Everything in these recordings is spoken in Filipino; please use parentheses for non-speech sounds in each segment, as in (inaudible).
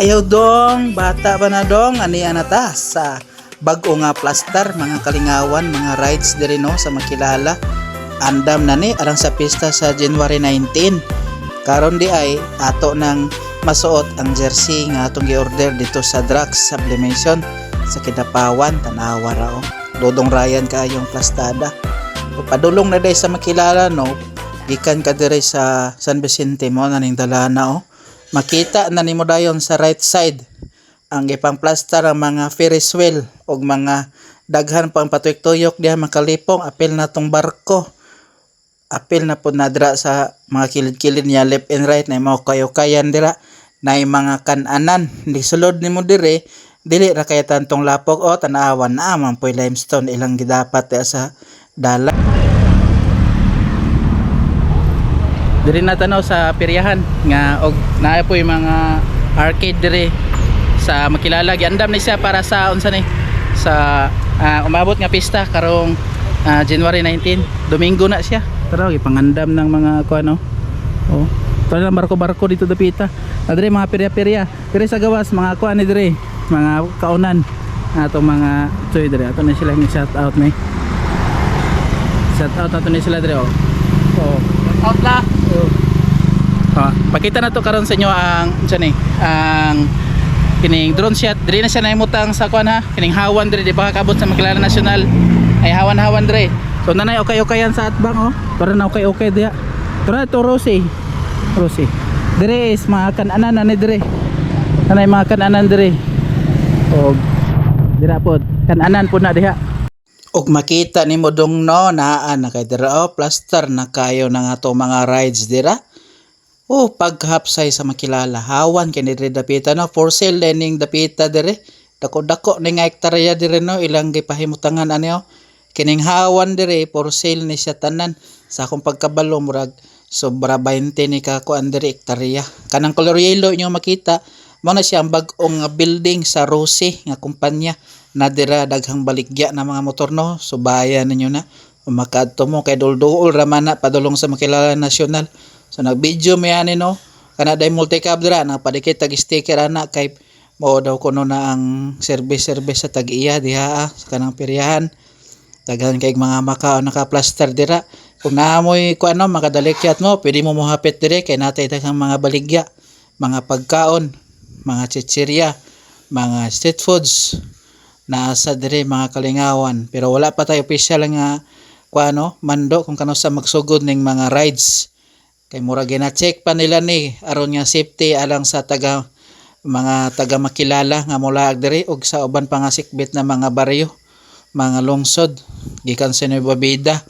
Ayaw dong, bata pa na dong, ani anata sa bago nga plaster, mga kalingawan, mga rides diri no sa makilala. Andam na ni arang sa pista sa January 19. Karon di ay ato nang masuot ang jersey nga atong gi-order dito sa Drax Sublimation sa Kidapawan, Tanawa ra oh. Dodong Ryan kaayong plastada. Padulong na day sa makilala no, gikan ka diri sa San Vicente mo naning dalana oh makita na nimo dayon sa right side. Ang ipang plaster ang mga Ferris wheel og mga daghan pang patuyok-tuyok diha makalipong apil na tong barko. Apil na po nadra sa mga kilid-kilid niya left and right. Na mga kayo-kayan dira. Na mga kananan di sulod nimo dire. Dili ra kay tantong lapok. O tanawan na man poy limestone. Ilang gidapat sa dala Diri na sa peryahan nga og naa po yung mga arcade diri sa makilala. Giandam ni siya para sa unsa ni? Sa ah, umabot nga pista karong ah, January 19 Domingo na siya. Tara ipangandam ng mga kuano oh. Tara lang barko-barko dito dapita na diri mga perya-perya diri sa gawas mga kuan ni diri mga kaunan. Atong mga choy diri ato na sila ni shout out ni. Shout out ato ni sila diri oh oh Out. La. Ah, pakita na to karon sa inyo ang unsa ni ang kining drone shot. Diri na siya naimutang sa kuan ha? Kining hawan diri di ba? Kakabot sa Makilala National ay hawan-hawan diri. So nanay okay okay yan sa atbang oh. Para na okay okay diya. Tara to Rosie. Rosie. Diri is mga kananan ani diri. Nanay mga kananan diri. Og dira pod kananan po na diha Og makita ni mo dong no naa na kay dira oh, plaster na kayo ng ato mga rides dira. Oh, paghapsay sa makilala. Hawan kini diri dapita no for sale lening dapita diri. Dako-dako ni nga hektarya diri no ilang gipahimutangan ani oh. Kining hawan diri for sale ni siya tanan sa akong pagkabalo murag sobra 20 ni ka kuan diri hektarya. Kanang color yellow inyo makita mo na siya ang bag-ong building sa Rose nga kumpanya na dira daghang baligya na mga motor no? Subayan ninyo na. Makadto mo kay dulduol ra man na padulong sa makilala nasyonal. So nag-video mi ani no? Kana day multi-cab dira na padikit tag sticker ana kay mo daw kuno na ang service service sa tag-iya diha ah, sa kanang peryahan daghan kay mga makao naka-plaster dira. Kung naamoy ko ano makadalikyat mo pwede mo mohapit dire kay natay daghang mga baligya. Mga pagkaon mga chichirya mga street foods nasa dire mga kalingawan. Pero wala pa tayo official nga kuano mando kung kano sa magsugod ning mga rides. Kay mura gina-check pa nila ni aron nga safety alang sa taga mga taga makilala nga mula diri og sa uban pa nga sikbit na mga baryo mga lungsod. Gikan sa Nueva Vida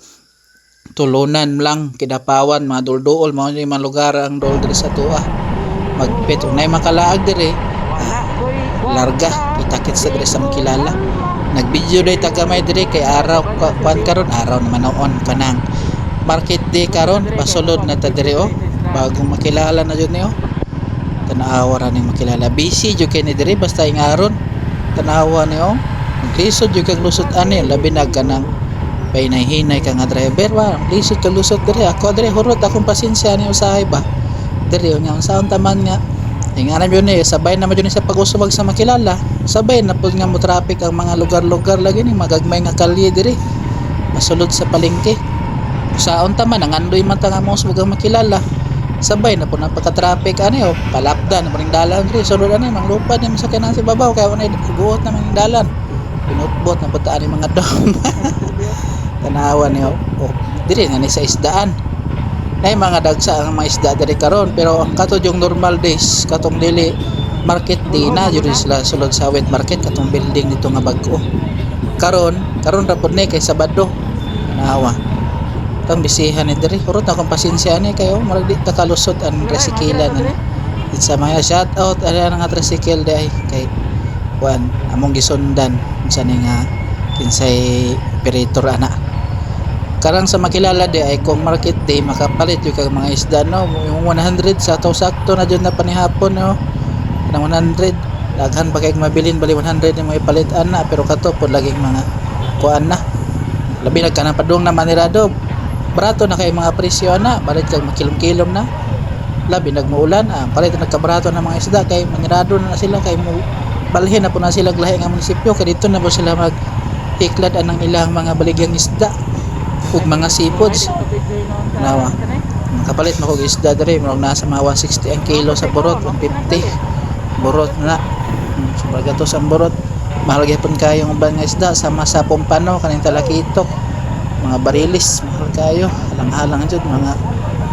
tulunan lang kidapawan mga dulduol mga ni mga lugar ang dol sa tuwa. Magpit ug nay makalaag diri larga itakit sa diri sa makilala nagvideo day tagamay diri kay araw kuan karon araw naman noon kanang market day karon. Pasulod na ta diri oh. Bagong makilala na jud ni oh. Tanawa ra ning makilala. Busy jud kay ni diri basta ing aron. Tanawa ni oh. Lisod jud kag lusot ani labi na kanang pahinay-hinay ka nga driver. Ba lisod ka lusot diri. Ako diri hurot akong pasensya ni usahay ba? Diri unya unsaon taman nga Ingana yun eh, sabay naman yun sa pag-usubag sa makilala. Sabay na po nga mo traffic ang mga lugar-lugar lagi ni magagmay nga kalye diri. Masulod sa palengke. Saon ta man ang andoy man ta nga mo usbag ang makilala. Sabay na po na pagka-traffic ani oh, palapda na maring dalan diri. Sulod ani manglupad ni sa kanan si babaw kay wala iguot na maring dalan. Pinutbot na bataan ni mga (laughs) dom. Tanawa ni oh. oh diri nga ni sa isdaan nay mga dagsa ang mga isda diri karon. Pero katod yung normal days katong dili market day na. Jud sila sulod sa wet market katong building dito nga bag-o. Karon karon ra ni kay sabado. Nawa tang bisihan ni diri. Urot akong pasensya ni kayo. Murag di ta kalusot ang resikilan ani sa mga shout out ala nga tricycle day kay kuan among gisundan unsa ni nga kinsay operator ana karang sa makilala di ay kung market day makapalit. Yung mga isda no? Yung 100 sa taw sakto na dyan na panihapon no? Ng 100 daghan pa kay mabilin? Bali 100 ni mo ipalit ana. Pero kato pod laging mga kuan na. Labi na kanang padung na manirado. Barato na kay mga presyo ana. Balit kag makilom-kilom na. Labi nagmuulan ah, palit nagkabarato ng mga isda. Kay manirado na, na sila. Kay mo balhin na po na sila. Lahi nga munisipyo. Kay dito na po sila mag tiklad anang ilang mga baligyang isda ug mga seafoods. Nawa. kapalit mo kog isda diri. Murag nasa mga 160 ang kilo sa burot. 150 burot na. Hmm, sobrang gatos ang burot. Mahal gyapon kayo ang uban isda. Sama sa pompano kaning talakitok. Mga barilis mahal kayo. Halang-halang jud mga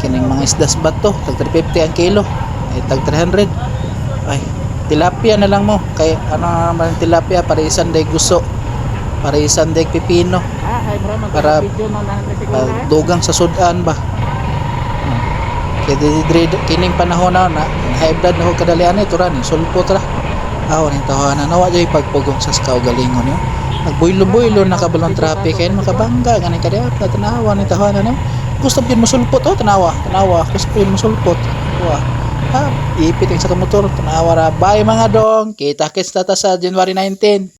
kining mga isdas bato tag 350 ang kilo. Ay tag 300 ay tilapia na lang mo. Kay ano ang tilapia? Parisan day guso. Parisan day pipino Para- uh, dugang sa sudan ba? Kaya di, di, di, kining panahon na na high blood na ho kadalian ito ra ni sulpot ra aw ni tahanan nawa jay pagpugong sa skaw galingon yo nagbuylo-buylo na kabalong traffic kaya makabangga ganing kadiap na tanawa ni tahanan no? Gusto gyud mosulpot oh tanawa tanawa. Gusto gyud mosulpot wa ha ipit sa kamotor tanawa ra. Bye mga dong. Kita kits tata sa January 19